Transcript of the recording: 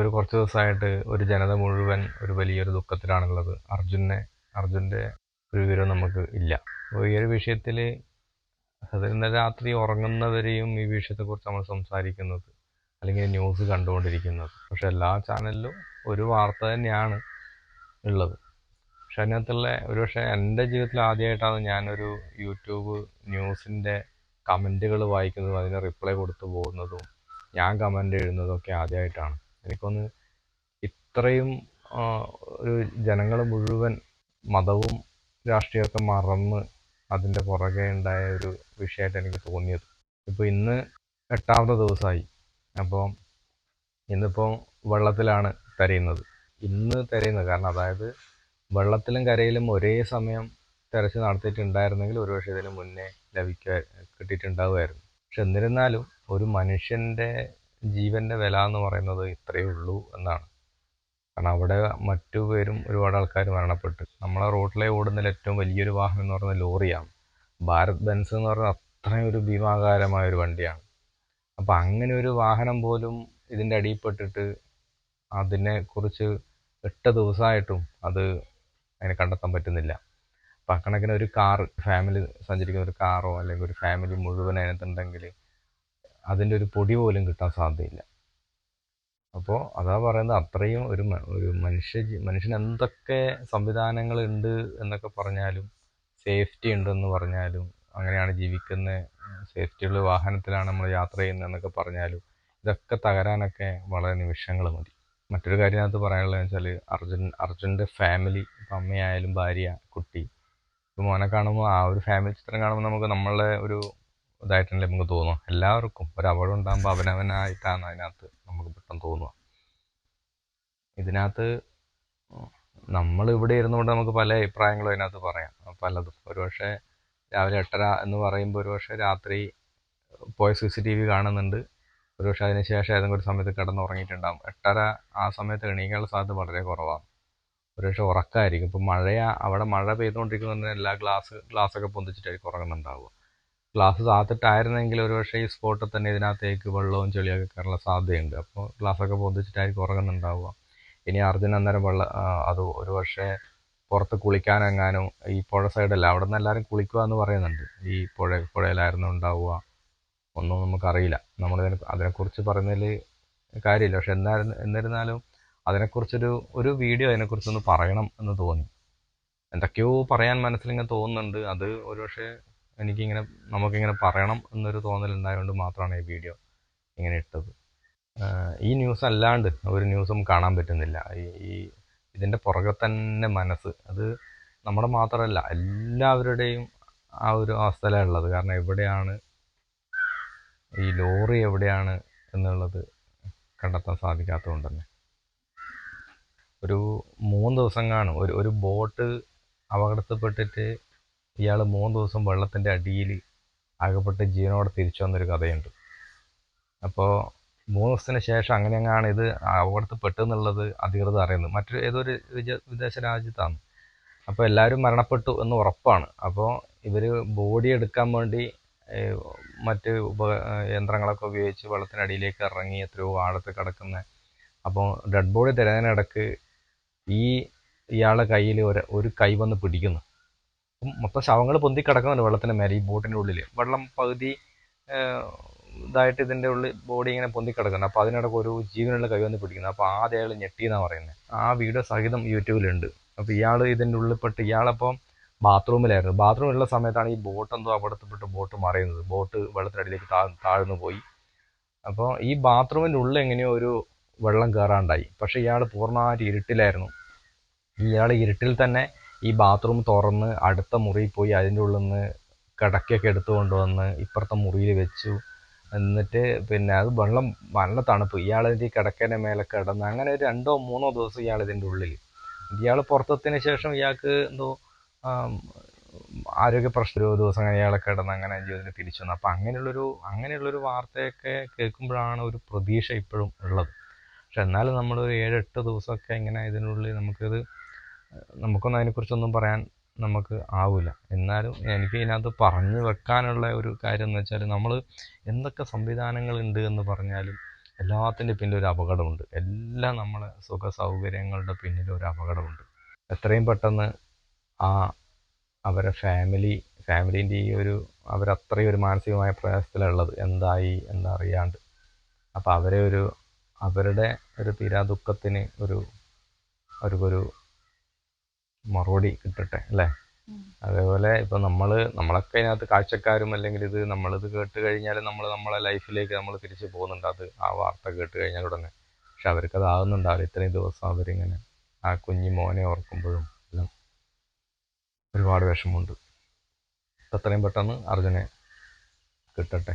ഒരു കുറച്ച് ദിവസമായിട്ട് ഒരു ജനത മുഴുവൻ ഒരു വലിയൊരു ദുഃഖത്തിലാണുള്ളത്. അർജുനെ അർജുന്റെ ഒരു വിവരം നമുക്ക് ഇല്ല. അപ്പോൾ ഈ ഒരു വിഷയത്തിൽ ഇന്നലെ രാത്രി ഉറങ്ങുന്നവരെയും ഈ വിഷയത്തെക്കുറിച്ച് നമ്മൾ സംസാരിക്കുന്നത് അല്ലെങ്കിൽ ന്യൂസ് കണ്ടുകൊണ്ടിരിക്കുന്നത്. പക്ഷെ എല്ലാ ചാനലിലും ഒരു വാർത്ത തന്നെയാണ് ഉള്ളത്. പക്ഷെ അതിനകത്തുള്ള ഒരുപക്ഷെ എന്റെ ജീവിതത്തിൽ ആദ്യമായിട്ടാണ് ഞാനൊരു യൂട്യൂബ് ന്യൂസിന്റെ കമന്റുകൾ വായിക്കുന്നതും അതിന് റിപ്ലൈ കൊടുത്തു പോകുന്നതും ഞാൻ കമന്റ് എഴുതുന്നതും ഒക്കെ ആദ്യമായിട്ടാണ്. എനിക്കൊന്ന് ഇത്രയും ഒരു ജനങ്ങൾ മുഴുവൻ മതവും രാഷ്ട്രീയമൊക്കെ മറന്ന് അതിന്റെ പുറകെ ഉണ്ടായ ഒരു വിഷയമായിട്ട് എനിക്ക് തോന്നിയത്. ഇപ്പോൾ ഇന്ന് എട്ടാമത്തെ ദിവസമായി. അപ്പോൾ ഇന്നിപ്പോൾ വെള്ളത്തിലാണ് തിരയുന്നത്. ഇന്ന് തിരയുന്നത് കാരണം അതായത് വെള്ളത്തിലും കരയിലും ഒരേ സമയം തെരച്ചിൽ നടത്തിയിട്ടുണ്ടായിരുന്നെങ്കിൽ ഒരുപക്ഷെ ഇതിന് മുന്നേ ലഭിക്കുക കിട്ടിയിട്ടുണ്ടാവുമായിരുന്നു. പക്ഷെ എന്നിരുന്നാലും ഒരു മനുഷ്യന്റെ ജീവന്റെ വില എന്ന് പറയുന്നത് ഇത്രയേ ഉള്ളൂ എന്നാണ്. കാരണം അവിടെ മറ്റു പേരും ഒരുപാട് ആൾക്കാർ മരണപ്പെട്ടു. നമ്മളെ റോഡിലെ ഓടുന്നതിൽ ഏറ്റവും വലിയൊരു വാഹനം എന്ന് പറയുന്നത് ലോറിയാണ്. ഭാരത് ബെൻസ് എന്ന് പറയുന്നത് അത്രയും ഒരു ഭീമാകാരമായ ഒരു വണ്ടിയാണ്. അപ്പം അങ്ങനെ ഒരു വാഹനം പോലും ഇതിന്റെ അടിയിൽപ്പെട്ടിട്ട് അതിനെക്കുറിച്ച് എട്ട് ദിവസമായിട്ടും അത് അതിനെ കണ്ടെത്താൻ പറ്റുന്നില്ല. അപ്പം അക്കണക്കിന് ഒരു കാർ ഫാമിലി സഞ്ചരിക്കുന്ന ഒരു കാറോ അല്ലെങ്കിൽ ഒരു ഫാമിലി മുഴുവൻ അതിനകത്തുണ്ടെങ്കിൽ അതിന്റെ ഒരു പൊടി പോലും കിട്ടാൻ സാധ്യതയില്ല. അപ്പോൾ അതാ പറയുന്നത് അത്രയും ഒരു ഒരു മനുഷ്യ മനുഷ്യന് എന്തൊക്കെ സംവിധാനങ്ങൾ ഉണ്ട് എന്നൊക്കെ പറഞ്ഞാലും സേഫ്റ്റി ഉണ്ടെന്ന് പറഞ്ഞാലും അങ്ങനെയാണ് ജീവിക്കുന്നത് സേഫ്റ്റിയുള്ള വാഹനത്തിലാണ് നമ്മൾ യാത്ര ചെയ്യുന്നതെന്നൊക്കെ പറഞ്ഞാലും ഇതൊക്കെ തകരാനൊക്കെ വളരെ നിമിഷങ്ങൾ മതി. മറ്റൊരു കാര്യം അതിനകത്ത് പറയാനുള്ളതെന്ന് വെച്ചാൽ അർജുൻ അർജുന്റെ ഫാമിലി ഇപ്പം അമ്മയായാലും ഭാര്യ കുട്ടി ഇപ്പം മോനെ കാണുമ്പോൾ ആ ഒരു ഫാമിലി ചിത്രം കാണുമ്പോൾ നമുക്ക് നമ്മളെ ഒരു ഇതായിട്ടല്ലേ നമുക്ക് തോന്നുക എല്ലാവർക്കും ഒരു അപകടം ഉണ്ടാകുമ്പോൾ അവനവനായിട്ടാണ് അതിനകത്ത് നമുക്ക് പെട്ടെന്ന് തോന്നുക ഇതിനകത്ത് നമ്മൾ ഇവിടെ ഇരുന്നുകൊണ്ട് നമുക്ക് പല അഭിപ്രായങ്ങളും അതിനകത്ത് പറയാം. പലതും. ഒരുപക്ഷെ രാവിലെ എട്ടര എന്ന് പറയുമ്പോൾ ഒരുപക്ഷെ രാത്രി പോയ സി സി ടി വി കാണുന്നുണ്ട്. ഒരുപക്ഷെ അതിനുശേഷം ഏതെങ്കിലും ഒരു സമയത്ത് കിടന്നുറങ്ങിയിട്ടുണ്ടാകും എട്ടര ആ സമയത്ത് എണീക്കാനുള്ള സാധ്യത വളരെ കുറവാണ്. ഒരുപക്ഷെ ഉറക്കമായിരിക്കും ഇപ്പം മഴയാ അവിടെ മഴ പെയ്തുകൊണ്ടിരിക്കുന്ന എല്ലാ ഗ്ലാസ് ഗ്ലാസ്സൊക്കെ പൊന്തിച്ചിട്ടായിരിക്കും ഉറങ്ങുന്നുണ്ടാവുക. ഗ്ലാസ് താത്തിട്ടായിരുന്നെങ്കിൽ ഒരുപക്ഷെ ഈ സ്പോട്ടിൽ തന്നെ ഇതിനകത്തേക്ക് വെള്ളവും ചെളിയൊക്കെ കയറാനുള്ള സാധ്യതയുണ്ട്. അപ്പോൾ ഗ്ലാസ്സൊക്കെ പൊന്തിച്ചിട്ടായിരിക്കും ഉറങ്ങുന്നുണ്ടാവുക. ഇനി അർജുൻ അന്നേരം വെള്ളം അത് ഒരു പക്ഷേ പുറത്ത് കുളിക്കാനെങ്ങാനും ഈ പുഴ സൈഡല്ല അവിടെ നിന്ന് എല്ലാവരും കുളിക്കുക എന്ന് പറയുന്നുണ്ട്. ഈ പുഴ പുഴയിലായിരുന്നു ഉണ്ടാവുക. ഒന്നും നമുക്കറിയില്ല. നമ്മൾ അതിനെക്കുറിച്ച് പറയുന്നതിൽ കാര്യമില്ല. പക്ഷെ എന്നായിരുന്നു എന്നിരുന്നാലും അതിനെക്കുറിച്ചൊരു ഒരു വീഡിയോ അതിനെക്കുറിച്ചൊന്ന് പറയണം എന്ന് തോന്നി. എന്തൊക്കെയോ പറയാൻ മനസ്സിലിങ്ങനെ തോന്നുന്നുണ്ട്. അത് ഒരുപക്ഷെ എനിക്കിങ്ങനെ നമുക്കിങ്ങനെ പറയണം എന്നൊരു തോന്നലുണ്ടായതുകൊണ്ട് മാത്രമാണ് ഈ വീഡിയോ ഇങ്ങനെ ഇട്ടത്. ഈ ന്യൂസ് അല്ലാണ്ട് ഒരു ന്യൂസും കാണാൻ പറ്റുന്നില്ല. ഈ ഇതിന്റെ പുറകെ തന്നെ മനസ്സ് അത് നമ്മുടെ മാത്രമല്ല എല്ലാവരുടെയും ആ ഒരു അവസ്ഥയിലാണ് ഉള്ളത്. കാരണം എവിടെയാണ് ഈ ലോറി എവിടെയാണ് എന്നുള്ളത് കണ്ടെത്താൻ സാധിക്കാത്തതുകൊണ്ട് തന്നെ. ഒരു മൂന്ന് ദിവസം കാണും. ഒരു ഒരു ബോട്ട് അപകടത്തിൽപ്പെട്ടിട്ട് ഇയാൾ മൂന്ന് ദിവസം വെള്ളത്തിന്റെ അടിയിൽ അകപ്പെട്ട് ജീവനോടെ തിരിച്ചു വന്നൊരു കഥയുണ്ട്. അപ്പോൾ മൂന്ന് ദിവസത്തിന് ശേഷം അങ്ങനെയെങ്ങാണ് ഇത് അപകടത്തിൽ പെട്ടെന്നുള്ളത് അധികൃതർ അറിയുന്നത്. മറ്റൊരു ഏതൊരു വിദേശ രാജ്യത്താണ്. അപ്പോൾ എല്ലാവരും മരണപ്പെട്ടു എന്ന് ഉറപ്പാണ്. അപ്പോൾ ഇവർ ബോഡി എടുക്കാൻ വേണ്ടി മറ്റ് ഉപ യന്ത്രങ്ങളൊക്കെ ഉപയോഗിച്ച് വെള്ളത്തിനടിയിലേക്ക് ഇറങ്ങി എത്രയോ ആഴത്ത് കിടക്കുന്ന അപ്പോൾ ഡെഡ് ബോഡി തരുന്നതിനിടക്ക് ഈ ഇയാളുടെ കയ്യിൽ ഒരു ഒരു കൈ വന്ന് പിടിക്കുന്നു. മൊത്തം ശവങ്ങൾ പൊന്തി കിടക്കുന്നുണ്ട് വെള്ളത്തിന്റെ മേലെ ഈ ബോട്ടിന്റെ ഉള്ളിൽ വെള്ളം പകുതി ഇതായിട്ട് ഇതിന്റെ ഉള്ളിൽ ബോഡി ഇങ്ങനെ പൊന്തി കിടക്കുന്നുണ്ട്. അപ്പോൾ അതിനിടയ്ക്ക് ഒരു ജീവനുള്ള കൈ വന്ന് പിടിക്കുന്നത് അപ്പോൾ ആദ്യം അയാൾ ഞെട്ടിയെന്നാണ് പറയുന്നത് ആ വീഡിയോ സഹിതം യൂട്യൂബിലുണ്ട്. അപ്പോൾ ഇയാൾ ഇതിന്റെ ഉള്ളിൽ പെട്ട് ഇയാളപ്പം ബാത്റൂമിലായിരുന്നു. ബാത്റൂമിലുള്ള സമയത്താണ് ഈ ബോട്ട് എന്തോ അപകടത്തിൽപ്പെട്ട് ബോട്ട് മറയുന്നത്. ബോട്ട് വെള്ളത്തിനടിയിലേക്ക് താ താഴ്ന്നു പോയി. അപ്പോൾ ഈ ബാത്റൂമിന്റെ ഉള്ളിൽ എങ്ങനെയോ ഒരു വെള്ളം കയറാണ്ടായി പക്ഷേ ഇയാൾ പൂർണമായിട്ട് ഇരുട്ടിലായിരുന്നു. ഇയാൾ ഇരുട്ടിൽ തന്നെ ഈ ബാത്റൂം തുറന്ന് അടുത്ത മുറിയിൽ പോയി അതിന്റെ ഉള്ളിൽ നിന്ന് കിടക്കയൊക്കെ എടുത്തു കൊണ്ടുവന്ന് ഇപ്പുറത്തെ മുറിയിൽ വെച്ചു. എന്നിട്ട് പിന്നെ അത് വെള്ളം നല്ല തണുപ്പ്. ഇയാൾ ഈ കിടക്കേന്റെ മേലെ കിടന്ന് അങ്ങനെ ഒരു രണ്ടോ മൂന്നോ ദിവസം ഇയാൾ ഇതിന്റെ ഉള്ളിൽ. ഇയാൾ പുറത്തെത്തിയതിന് ശേഷം ഇയാൾക്ക് എന്തോ ആരോഗ്യ പ്രശ്നം. ഒരു ദിവസം അങ്ങനെ ഇയാളെ കിടന്ന് അങ്ങനെ ജീവിതത്തിൽ തിരിച്ചു വന്നു. അപ്പം അങ്ങനെയുള്ളൊരു അങ്ങനെയുള്ളൊരു വാർത്തയൊക്കെ കേൾക്കുമ്പോഴാണ് ഒരു പ്രതീക്ഷ ഇപ്പോഴും ഉള്ളത്. പക്ഷെ എന്നാലും നമ്മൾ ഒരു ഏഴ് എട്ട് ദിവസമൊക്കെ ഇങ്ങനെ ഇതിനുള്ളിൽ നമുക്കിത് നമുക്കൊന്നും അതിനെക്കുറിച്ചൊന്നും പറയാൻ നമുക്ക് ആവില്ല എന്നാലും എനിക്ക് ഇതിനകത്ത് പറഞ്ഞു വെക്കാനുള്ള ഒരു കാര്യം എന്ന് വെച്ചാൽ നമ്മൾ എന്തൊക്കെ സംവിധാനങ്ങളുണ്ട് എന്ന് പറഞ്ഞാലും എല്ലാത്തിന്റെ പിന്നിൽ ഒരു അപകടമുണ്ട്. എല്ലാം നമ്മളെ സുഖ സൗകര്യങ്ങളുടെ പിന്നിൽ ഒരു അപകടമുണ്ട്. എത്രയും പെട്ടെന്ന് ആ അവരെ ഫാമിലി ഫാമിലീന്റെ ഈ ഒരു അവരത്രയും ഒരു മാനസികമായ പ്രയാസത്തിലുള്ളത് എന്തായി എന്നറിയാണ്ട് അപ്പോൾ അവരെ ഒരു അവരുടെ ഒരു തീരാ ദുഃഖത്തിന് ഒരു അവർക്കൊരു മറുപടി കിട്ടട്ടെ അല്ലേ? അതേപോലെ ഇപ്പം നമ്മൾ നമ്മളൊക്കെ അതിനകത്ത് കാഴ്ചക്കാരും അല്ലെങ്കിൽ ഇത് നമ്മളിത് കേട്ട് കഴിഞ്ഞാൽ നമ്മൾ നമ്മളെ ലൈഫിലേക്ക് നമ്മൾ തിരിച്ചു പോകുന്നുണ്ട്. അത് ആ വാർത്ത കേട്ട് കഴിഞ്ഞാൽ ഉടനെ. പക്ഷെ അവർക്ക് അതാകുന്നുണ്ടാവില്ല ഇത്രയും ദിവസം അവരിങ്ങനെ ആ കുഞ്ഞി മോനെ ഓർക്കുമ്പോഴും എല്ലാം ഒരുപാട് വിഷമമുണ്ട്. എത്രയും പെട്ടെന്ന് അർജുനെ കിട്ടട്ടെ.